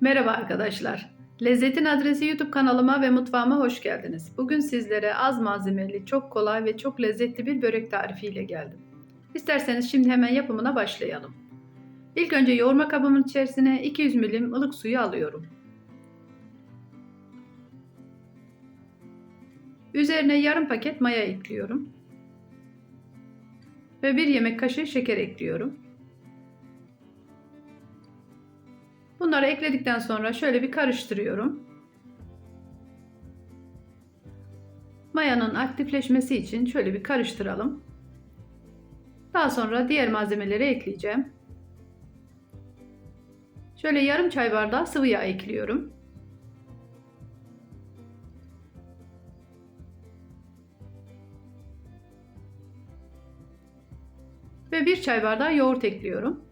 Merhaba arkadaşlar. Lezzetin Adresi YouTube kanalıma ve mutfağıma hoş geldiniz. Bugün sizlere az malzemeli, çok kolay ve çok lezzetli bir börek tarifiyle geldim. İsterseniz şimdi hemen yapımına başlayalım. İlk önce yoğurma kabımın içerisine 200 milim ılık suyu alıyorum. Üzerine yarım paket maya ekliyorum. Ve bir yemek kaşığı şeker ekliyorum. Bunları ekledikten sonra şöyle bir karıştırıyorum. Mayanın aktifleşmesi için şöyle bir karıştıralım. Daha sonra diğer malzemeleri ekleyeceğim. Şöyle yarım çay bardağı sıvı yağ ekliyorum. Ve bir çay bardağı yoğurt ekliyorum.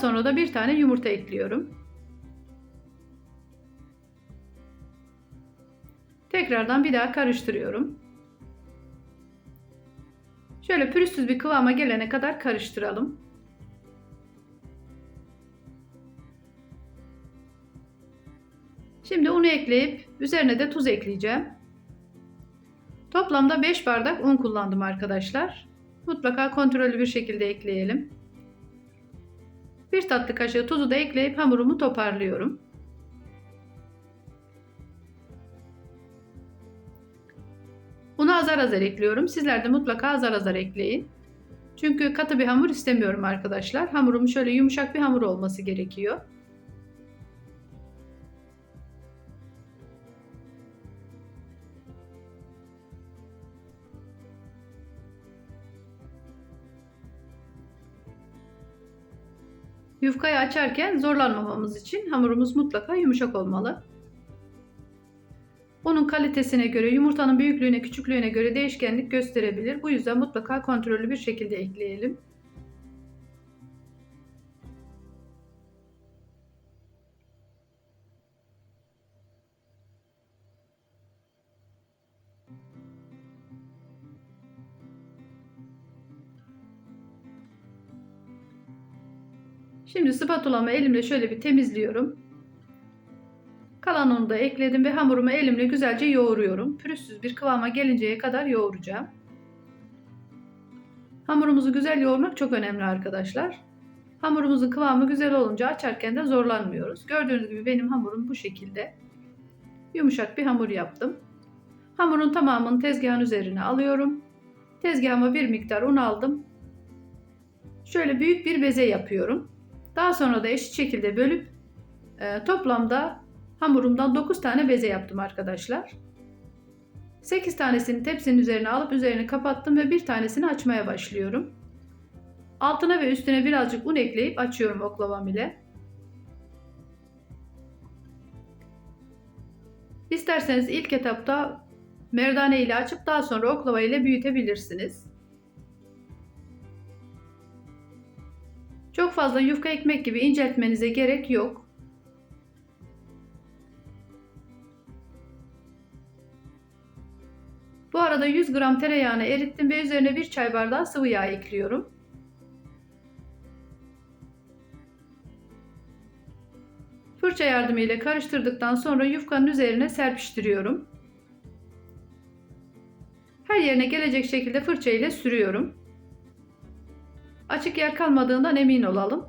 Sonra da bir tane yumurta ekliyorum. Tekrardan bir daha karıştırıyorum. Şöyle pürüzsüz bir kıvama gelene kadar karıştıralım. Şimdi unu ekleyip üzerine de tuz ekleyeceğim. Toplamda 5 bardak un kullandım arkadaşlar. Mutlaka kontrollü bir şekilde ekleyelim. Bir tatlı kaşığı tuzu da ekleyip hamurumu toparlıyorum. Unu azar azar ekliyorum. Sizler de mutlaka azar azar ekleyin. Çünkü katı bir hamur istemiyorum arkadaşlar. Hamurum şöyle yumuşak bir hamur olması gerekiyor. Yufkayı açarken zorlanmamamız için hamurumuz mutlaka yumuşak olmalı. Onun kalitesine göre, yumurtanın büyüklüğüne, küçüklüğüne göre değişkenlik gösterebilir. Bu yüzden mutlaka kontrollü bir şekilde ekleyelim. Şimdi spatulamı elimle şöyle bir temizliyorum. Kalan unu da ekledim ve hamurumu elimle güzelce yoğuruyorum. Pürüzsüz bir kıvama gelinceye kadar yoğuracağım. Hamurumuzu güzel yoğurmak çok önemli arkadaşlar. Hamurumuzun kıvamı güzel olunca açarken de zorlanmıyoruz. Gördüğünüz gibi benim hamurum bu şekilde. Yumuşak bir hamur yaptım. Hamurun tamamını tezgahın üzerine alıyorum. Tezgahıma bir miktar un aldım. Şöyle büyük bir beze yapıyorum. Daha sonra da eşit şekilde bölüp e, toplamda hamurumdan 9 tane beze yaptım arkadaşlar. 8 tanesini tepsinin üzerine alıp üzerini kapattım ve bir tanesini açmaya başlıyorum. Altına ve üstüne birazcık un ekleyip açıyorum oklavam ile. İsterseniz ilk etapta merdane ile açıp daha sonra oklava ile büyütebilirsiniz. Çok fazla yufka ekmek gibi inceltmenize gerek yok. Bu arada 100 gram tereyağını erittim ve üzerine bir çay bardağı sıvı yağ ekliyorum. Fırça yardımıyla karıştırdıktan sonra yufkanın üzerine serpiştiriyorum. Her yerine gelecek şekilde fırça ile sürüyorum. Açık yer kalmadığından emin olalım.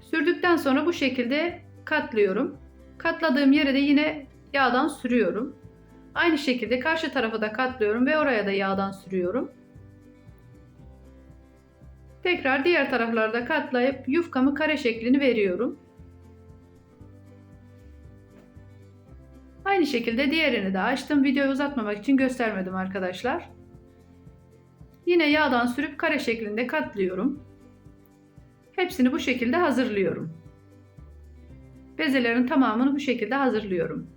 Sürdükten sonra bu şekilde katlıyorum. Katladığım yere de yine yağdan sürüyorum. Aynı şekilde karşı tarafı da katlıyorum ve oraya da yağdan sürüyorum. Tekrar diğer taraflarda katlayıp yufkamı kare şeklini veriyorum. Aynı şekilde diğerini de açtım. Videoyu uzatmamak için göstermedim arkadaşlar. Yine yağdan sürüp kare şeklinde katlıyorum. Hepsini bu şekilde hazırlıyorum. Bezelerin tamamını bu şekilde hazırlıyorum.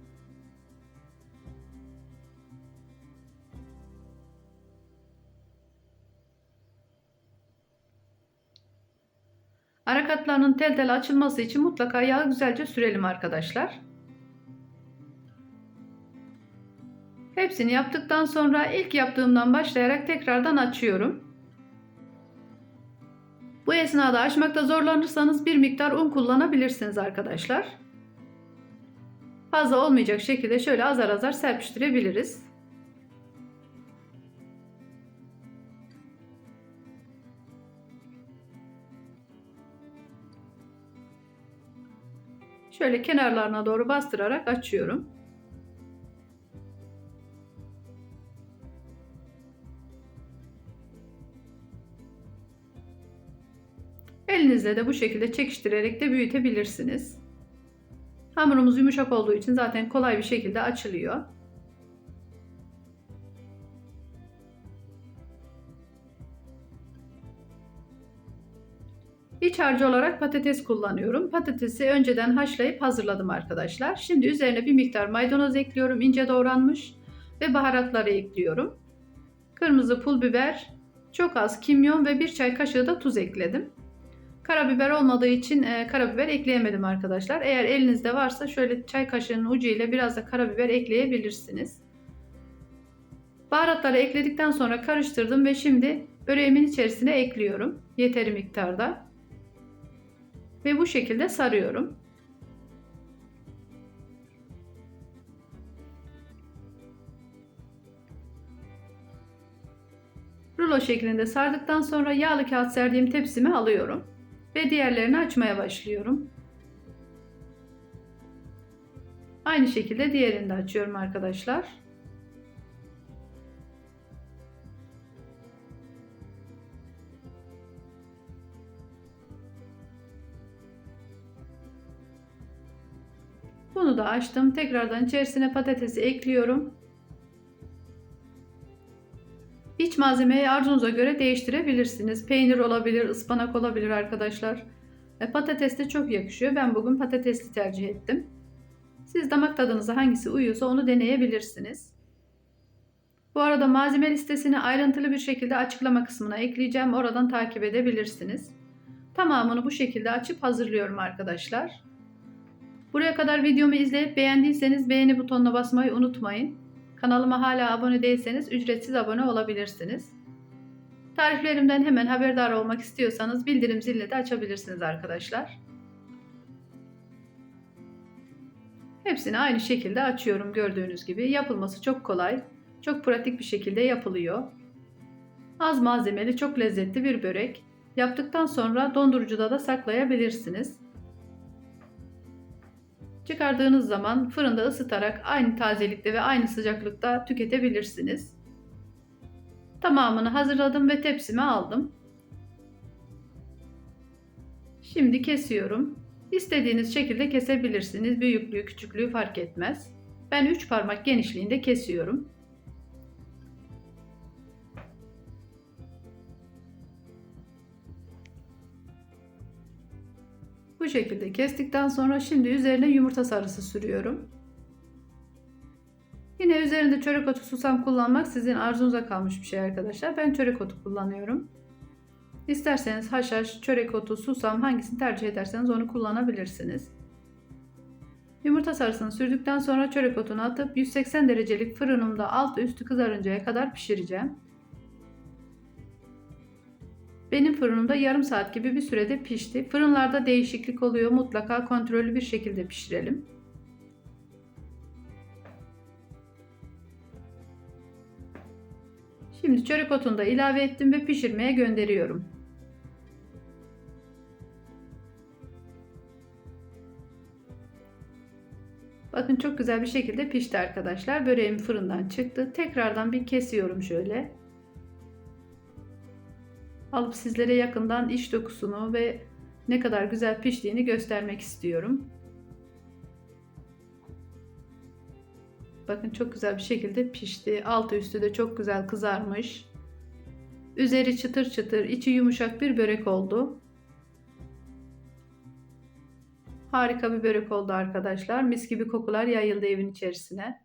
Ara katlarının tel tel açılması için mutlaka yağı güzelce sürelim arkadaşlar. Hepsini yaptıktan sonra ilk yaptığımdan başlayarak tekrardan açıyorum. Bu esnada açmakta zorlanırsanız bir miktar un kullanabilirsiniz arkadaşlar. Fazla olmayacak şekilde şöyle azar azar serpiştirebiliriz. Şöyle kenarlarına doğru bastırarak açıyorum. Elinizle de bu şekilde çekiştirerek de büyütebilirsiniz. Hamurumuz yumuşak olduğu için zaten kolay bir şekilde açılıyor. İç harcı olarak patates kullanıyorum. Patatesi önceden haşlayıp hazırladım arkadaşlar. Şimdi üzerine bir miktar maydanoz ekliyorum ince doğranmış ve baharatları ekliyorum. Kırmızı pul biber, çok az kimyon ve bir çay kaşığı da tuz ekledim. Karabiber olmadığı için e, karabiber ekleyemedim arkadaşlar. Eğer elinizde varsa şöyle çay kaşığının ucu ile biraz da karabiber ekleyebilirsiniz. Baharatları ekledikten sonra karıştırdım ve şimdi böreğimin içerisine ekliyorum. Yeteri miktarda. Ve bu şekilde sarıyorum. Rulo şeklinde sardıktan sonra yağlı kağıt serdiğim tepsimi alıyorum ve diğerlerini açmaya başlıyorum. Aynı şekilde diğerini de açıyorum arkadaşlar. Bunu da açtım. Tekrardan içerisine patatesi ekliyorum. İç malzemeyi arzunuza göre değiştirebilirsiniz. Peynir olabilir, ıspanak olabilir arkadaşlar. E, patates de çok yakışıyor. Ben bugün patatesli tercih ettim. Siz damak tadınıza hangisi uyuyorsa onu deneyebilirsiniz. Bu arada malzeme listesini ayrıntılı bir şekilde açıklama kısmına ekleyeceğim. Oradan takip edebilirsiniz. Tamamını bu şekilde açıp hazırlıyorum arkadaşlar. Buraya kadar videomu izleyip beğendiyseniz beğeni butonuna basmayı unutmayın. Kanalıma hala abone değilseniz ücretsiz abone olabilirsiniz. Tariflerimden hemen haberdar olmak istiyorsanız bildirim zilini de açabilirsiniz arkadaşlar. Hepsini aynı şekilde açıyorum gördüğünüz gibi. Yapılması çok kolay, çok pratik bir şekilde yapılıyor. Az malzemeli, çok lezzetli bir börek. Yaptıktan sonra dondurucuda da saklayabilirsiniz. Çıkardığınız zaman fırında ısıtarak aynı tazelikte ve aynı sıcaklıkta tüketebilirsiniz. Tamamını hazırladım ve tepsime aldım. Şimdi kesiyorum. İstediğiniz şekilde kesebilirsiniz. Büyüklüğü, küçüklüğü fark etmez. Ben 3 parmak genişliğinde kesiyorum. Bu şekilde kestikten sonra şimdi üzerine yumurta sarısı sürüyorum. Yine üzerinde çörek otu susam kullanmak sizin arzunuza kalmış bir şey arkadaşlar. Ben çörek otu kullanıyorum. İsterseniz haşhaş, çörek otu, susam hangisini tercih ederseniz onu kullanabilirsiniz. Yumurta sarısını sürdükten sonra çörek otunu atıp 180 derecelik fırınımda altı üstü kızarıncaya kadar pişireceğim. Benim fırınımda yarım saat gibi bir sürede pişti. Fırınlarda değişiklik oluyor. Mutlaka kontrollü bir şekilde pişirelim. Şimdi çörek otunu da ilave ettim ve pişirmeye gönderiyorum. Bakın çok güzel bir şekilde pişti arkadaşlar. Böreğim fırından çıktı. Tekrardan bir kesiyorum şöyle alıp sizlere yakından iç dokusunu ve ne kadar güzel piştiğini göstermek istiyorum. Bakın çok güzel bir şekilde pişti. Altı üstü de çok güzel kızarmış. Üzeri çıtır çıtır, içi yumuşak bir börek oldu. Harika bir börek oldu arkadaşlar. Mis gibi kokular yayıldı evin içerisine.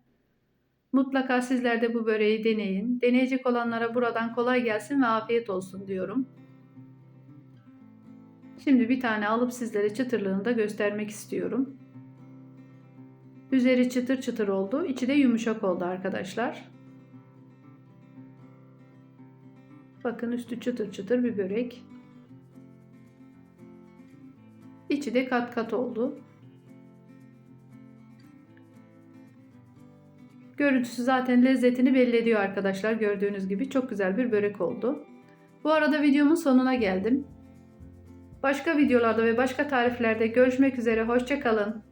Mutlaka sizler de bu böreği deneyin. Deneyecek olanlara buradan kolay gelsin ve afiyet olsun diyorum. Şimdi bir tane alıp sizlere çıtırlığını da göstermek istiyorum. Üzeri çıtır çıtır oldu. içi de yumuşak oldu arkadaşlar. Bakın üstü çıtır çıtır bir börek. İçi de kat kat oldu. Görüntüsü zaten lezzetini belli ediyor arkadaşlar. Gördüğünüz gibi çok güzel bir börek oldu. Bu arada videomun sonuna geldim. Başka videolarda ve başka tariflerde görüşmek üzere. Hoşçakalın.